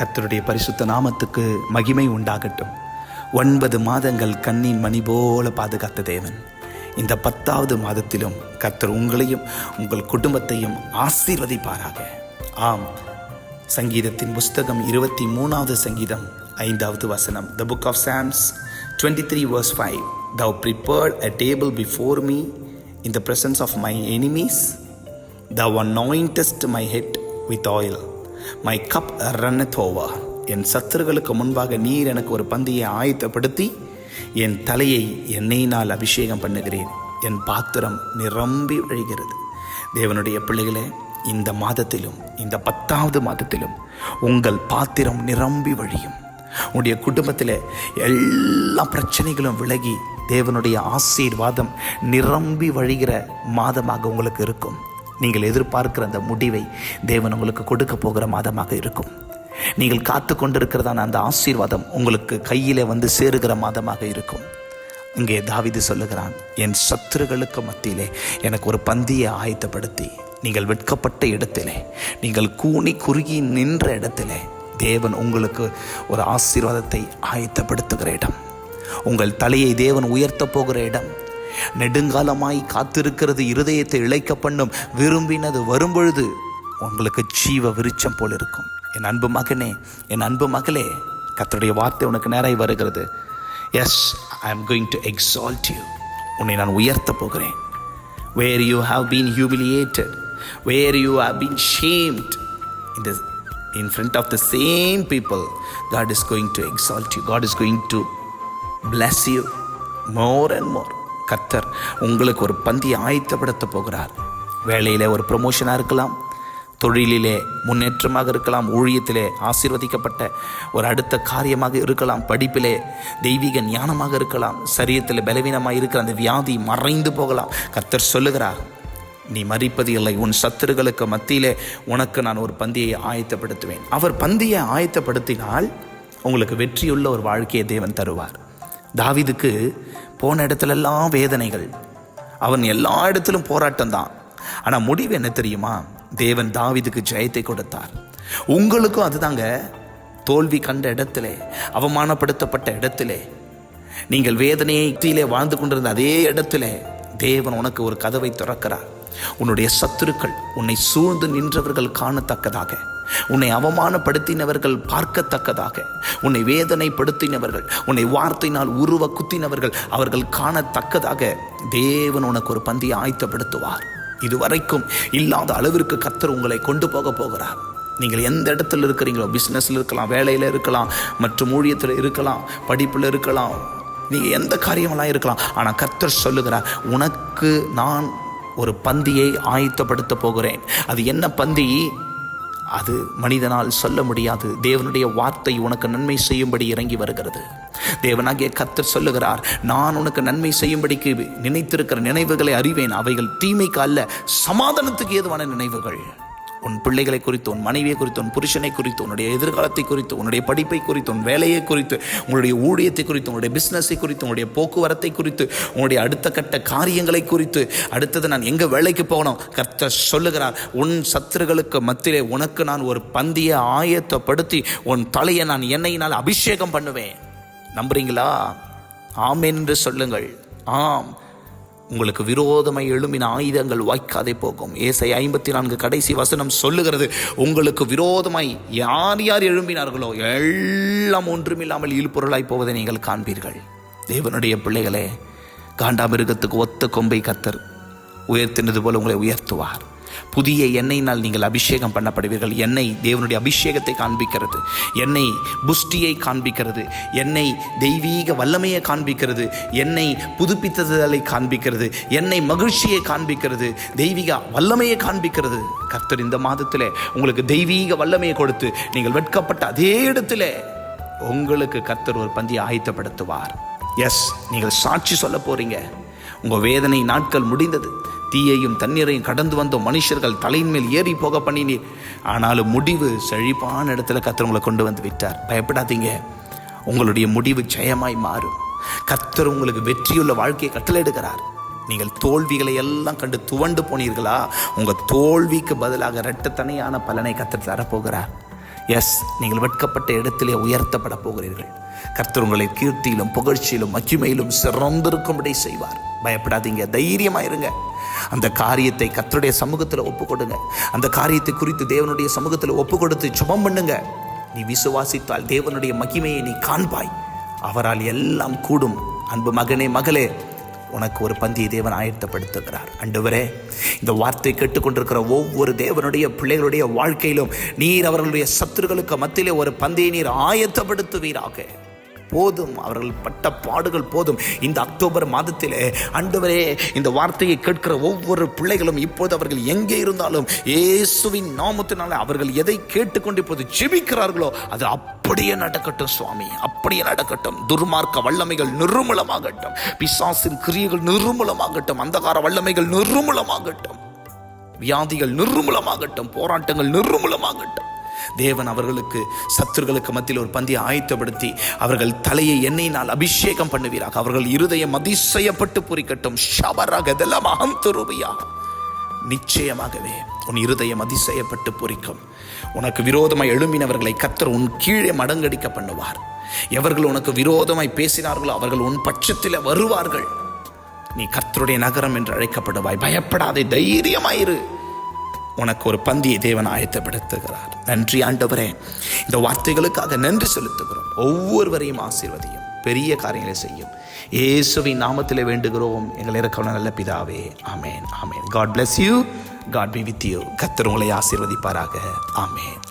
கத்தருடைய பரிசுத்த நாமத்துக்கு மகிமை உண்டாகட்டும். ஒன்பது மாதங்கள் கண்ணின் மணி போல பாதுகாத்த தேவன். இந்த பத்தாவது மாதத்திலும் கத்தர் உங்களையும் உங்கள் குடும்பத்தையும் ஆசீர்வதிப்பாராக. ஆம். சங்கீதத்தின் புஸ்தகம் இருபத்தி மூணாவது சங்கீதம் ஐந்தாவது வசனம். The book of Psalms twenty three verse five thou prepared a table before me in the presence of my enemies Thou anointest my head with oil my cup run over என் சத்துருகளுக்கு முன்பாக நீர் எனக்கு ஒரு பந்தியை ஆயத்தப்படுத்தி என் தலையை எண்ணெயினால் அபிஷேகம் பண்ணுகிறேன். என் பாத்திரம் நிரம்பி வழிகிறது. தேவனுடைய பிள்ளைகளே இந்த மாதத்திலும் இந்த பத்தாவது மாதத்திலும் உங்கள் பாத்திரம் நிரம்பி வழியும். உங்களுடைய குடும்பத்தில் எல்லா பிரச்சனைகளும் விலகி தேவனுடைய ஆசீர்வாதம் நிரம்பி வழிகிற மாதமாக உங்களுக்கு இருக்கும். நீங்கள் எதிர்பார்க்கிற அந்த முடிவை தேவன் உங்களுக்கு கொடுக்க போகிற மாதமாக இருக்கும். நீங்கள் காத்து கொண்டிருக்கிறதான அந்த ஆசீர்வாதம் உங்களுக்கு கையில் வந்து சேருகிற மாதமாக இருக்கும். இங்கே தாவிது சொல்லுகிறான் என் சத்துருகளுக்கு மத்தியிலே எனக்கு ஒரு பந்தியை ஆயத்தப்படுத்தி நீங்கள் வெட்கப்பட்ட இடத்திலே நீங்கள் கூனி குறுகி நின்ற இடத்திலே தேவன் உங்களுக்கு ஒரு ஆசீர்வாதத்தை ஆயத்தப்படுத்துகிற இடம். உங்கள் தலையை தேவன் உயர்த்த போகிற இடம். நெடுங்காலமாய் காத்திருக்கிறது இருதயத்தை இழைக்க பண்ணும் விரும்பினது வரும்பொழுது உங்களுக்கு ஜீவ விருச்சம் போல் இருக்கும். என் அன்பு மகனே என் அன்பு மகளே கத்தருடைய வார்த்தை உனக்கு நேராய் வருகிறது. Yes I am going to exalt you உன்னை நான் உயர்த்த போகிறேன். Where you have been humiliated where you have been shamed இந்த the in front of the same people god is going to exalt you. God is going to bless you more and more. கர்த்தர் உங்களுக்கு ஒரு பந்தியை ஆயத்தப்படுத்த போகிறார். வேலையில் ஒரு ப்ரொமோஷனாக இருக்கலாம் தொழிலிலே முன்னேற்றமாக இருக்கலாம் ஊழியத்திலே ஆசீர்வதிக்கப்பட்ட ஒரு அடுத்த காரியமாக இருக்கலாம் படிப்பிலே தெய்வீக ஞானமாக இருக்கலாம் சரீரத்தில் பலவீனமாக இருக்கிற அந்த வியாதி மறைந்து போகலாம். கர்த்தர் சொல்லுகிறார் நீ மறிப்பது இல்லை உன் சத்துருகளுக்கு மத்தியிலே உனக்கு நான் ஒரு பந்தியை ஆயத்தப்படுத்துவேன். அவர் பந்தியை ஆயத்தப்படுத்தினால் உங்களுக்கு வெற்றியுள்ள ஒரு வாழ்க்கையை தேவன் தருவார். தாவிதுக்கு போன இடத்துலெல்லாம் வேதனைகள். அவன் எல்லா இடத்திலும் போராட்டம் தான் ஆனால் முடிவு என்ன தெரியுமா? தேவன் தாவிதுக்கு ஜெயத்தை கொடுத்தார். உங்களுக்கும் அதுதாங்க. தோல்வி கண்ட இடத்திலே அவமானப்படுத்தப்பட்ட இடத்திலே நீங்கள் வேதனையை தீயிலே வாழ்ந்து கொண்டிருந்த அதே இடத்திலே தேவன் உனக்கு ஒரு கதவை திறக்கிறார். உன்னுடைய சத்துருக்கள் உன்னை சூழ்ந்து நின்றவர்கள் காணத்தக்கதாக. உன்னை அவமானப்படுத்தினவர்கள் பார்க்கத்தக்கதாக. உன்னை வேதனைப்படுத்தினவர்கள் உன்னை வார்த்தையினால் உருவ குத்தினவர்கள் அவர்கள் காணத்தக்கதாக தேவன் உனக்கு ஒரு பந்தியை ஆயத்தப்படுத்துவார். இதுவரைக்கும் இல்லாத அளவிற்கு கர்த்தர் உங்களை கொண்டு போக போகிறார். நீங்கள் எந்த இடத்துல இருக்கிறீங்களோ பிஸ்னஸில் இருக்கலாம் வேலையில் இருக்கலாம் மற்றும் ஊழியத்தில் இருக்கலாம் படிப்பில் இருக்கலாம் நீங்கள் எந்த காரியமெல்லாம் இருக்கலாம் ஆனால் கர்த்தர் சொல்லுகிறார் உனக்கு நான் ஒரு பந்தியை ஆயத்தப்படுத்த போகிறேன். அது என்ன பந்தி? அது மனிதனால் சொல்ல முடியாது. தேவனுடைய வார்த்தை உனக்கு நன்மை செய்யும்படி இறங்கி வருகிறது. தேவனாகிய கத்தர் சொல்லுகிறார் நான் உனக்கு நன்மை செய்யும்படிக்கு நினைத்திருக்கிற நினைவுகளை அறிவேன். அவைகள் தீமைக்கு அல்ல சமாதானத்துக்கு ஏதுவான நினைவுகள். உன் பிள்ளைகளை குறித்து உன் மனைவியை குறித்து உன் புருஷனை குறித்து உன்னுடைய எதிர்காலத்தை குறித்து உன்னுடைய படிப்பை குறித்து உன் வேலையை குறித்து உங்களுடைய ஊழியத்தை குறித்து உங்களுடைய பிஸ்னஸை குறித்து உங்களுடைய போக்குவரத்தை குறித்து உன்னுடைய அடுத்த கட்ட காரியங்களை குறித்து அடுத்தது நான் எங்கே வேலைக்கு போகணும்? கர்த்தர் சொல்லுகிறார் உன் சத்துருகளுக்கு மத்தியிலே உனக்கு நான் ஒரு பந்தியை ஆயத்தப்படுத்தி உன் தலையை நான் எண்ணெயினால் அபிஷேகம் பண்ணுவேன். நம்புறீங்களா? ஆம் என்று சொல்லுங்கள். ஆம். உங்களுக்கு விரோதமாய் எழும்பின ஆயுதங்கள் வாய்க்காதே போகும். ஏசை ஐம்பத்தி நான்கு கடைசி வசனம் சொல்லுகிறது உங்களுக்கு விரோதமாய் யார் யார் எழும்பினார்களோ எல்லாம் ஒன்றுமில்லாமல் இழுப்பொருளாய் போவதை நீங்கள் காண்பீர்கள். தேவனுடைய பிள்ளைகளே காண்டாமிருகத்துக்கு ஒத்த கொம்பை கத்தர் உயர்த்தினது போல உங்களை உயர்த்துவார். புதிய எண்ணெயினால் நீங்கள் அபிஷேகம் பண்ணப்படுவீர்கள். எண்ணெய் தேவனுடைய அபிஷேகத்தை காண்பிக்கிறது. எண்ணெய் புஷ்டியை காண்பிக்கிறது. எண்ணெய் தெய்வீக வல்லமையை காண்பிக்கிறது. எண்ணெய் புதுப்பித்ததலை காண்பிக்கிறது. எண்ணெய் மகிழ்ச்சியை காண்பிக்கிறது. தெய்வீக வல்லமையை காண்பிக்கிறது. கர்த்தர் இந்த மாதத்தில் உங்களுக்கு தெய்வீக வல்லமையை கொடுத்து நீங்கள் வெட்கப்பட்ட அதே இடத்துல உங்களுக்கு கர்த்தர் ஒரு பந்தியை ஆயத்தப்படுத்துவார். எஸ் நீங்கள் சாட்சி சொல்ல போறீங்க. உங்கள் வேதனை நாட்கள் முடிந்தது. தீயையும் தண்ணீரையும் கடந்து வந்த மனுஷர்கள் தலையின் மேல் ஏறி போக பண்ணினீர். ஆனாலும் முடிவு செழிப்பான இடத்துல கத்தர் உங்களை கொண்டு வந்து விட்டார். பயப்படாதீங்க. உங்களுடைய முடிவு ஜெயமாய் மாறும். கத்தர் உங்களுக்கு வெற்றியுள்ள வாழ்க்கையை கட்டளையிடுகிறார் நீங்கள் தோல்விகளை எல்லாம் கண்டு துவண்டு போனீர்களா? உங்கள் தோல்விக்கு பதிலாக இரட்டத்தனையான பலனை கத்தர் தரப்போகிறார். எஸ் நீங்கள் வெட்கப்பட்ட இடத்திலே உயர்த்தப்பட போகிறீர்கள். கர்த்தர் உங்களை கீர்த்தியிலும் புகழ்ச்சியிலும் மகிமையிலும் சிறந்திருக்கும்படி செய்வார். பயப்படாதீங்க தைரியமா இருங்க. அந்த காரியத்தை கர்த்தருடைய சமூகத்தில் ஒப்பு கொடுங்க அந்த காரியத்தை குறித்து தேவனுடைய சமூகத்தில் ஒப்பு கொடுத்து சுபம் பண்ணுங்க. நீ விசுவாசித்தால் தேவனுடைய மகிமையை நீ காண்பாய். அவரால் எல்லாம் கூடும். அன்பு மகனே மகளே உனக்கு ஒரு பந்தியை தேவன் ஆயத்தப்படுத்துகிறார். அண்டுவரே இந்த வார்த்தை கேட்டுக்கொண்டிருக்கிற ஒவ்வொரு தேவனுடைய பிள்ளைகளுடைய வாழ்க்கையிலும் நீர் அவர்களுடைய சத்துருக்களுக்கு மத்தியிலே ஒரு பந்தியை நீர் ஆயத்தப்படுத்துவீராக. போதும். அவர்கள் பட்ட பாடுகள் போதும். இந்த அக்டோபர் மாதத்திலே ஆண்டவரே இந்த வார்த்தையை கேட்கிற ஒவ்வொரு பிள்ளைகளும் இப்போது அவர்கள் எங்கே இருந்தாலும் இயேசுவின் நாமத்தினால அவர்கள் எதை கேட்டுக்கொண்டு இப்போது ஜெபிக்கிறார்களோ அது அப்படியே நடக்கட்டும் சுவாமி. அப்படியே நடக்கட்டும். துர்மார்க்க வல்லமைகள் நிர்மூலமாகட்டும். பிசாசின் கிரியைகள் நிர்மூலமாகட்டும். அந்தகார வல்லமைகள் நிர்மூலமாகட்டும். வியாதிகள் நிர்மூலமாகட்டும். போராட்டங்கள் நிர்மூலமாகட்டும். தேவன் அவர்களுக்கு சத்துருகளுக்கு மத்தியில் ஒரு பந்தியை ஆயத்தப்படுத்தி அவர்கள் தலையை எண்ணெயினால் அபிஷேகம் பண்ணுவீராக. அவர்கள் இருதயம் அதிசயப்பட்டு பொறிக்கட்டும். ஷபராக இதெல்லாம் அகம் நிச்சயமாகவே உன் இருதயம் அதிசயப்பட்டு பொறிக்கும். உனக்கு விரோதமாய் எழும்பினவர்களை கத்தர் உன் கீழே மடங்கடிக்க பண்ணுவார். எவர்கள் உனக்கு விரோதமாய் பேசினார்களோ அவர்கள் உன் பட்சத்தில் வருவார்கள். நீ கர்த்தருடைய நகரம் என்று அழைக்கப்படுவாய். பயப்படாதே தைரியமாயிரு. உனக்கு ஒரு பந்தியை தேவன் ஆயத்தப்படுத்துகிறார். நன்றி ஆண்டவரே. இந்த வார்த்தைகளுக்காக நன்றி செலுத்துகிறோம். ஒவ்வொருவரையும் ஆசீர்வதியும் பெரிய காரியங்களை செய்யும். இயேசுவின் நாமத்திலே வேண்டுகிறோம். எங்கள் இருக்கவன நல்ல பிதாவே. ஆமேன் ஆமேன். God bless you God be with you கத்தர் உங்களை ஆசீர்வதிப்பாராக. ஆமேன்.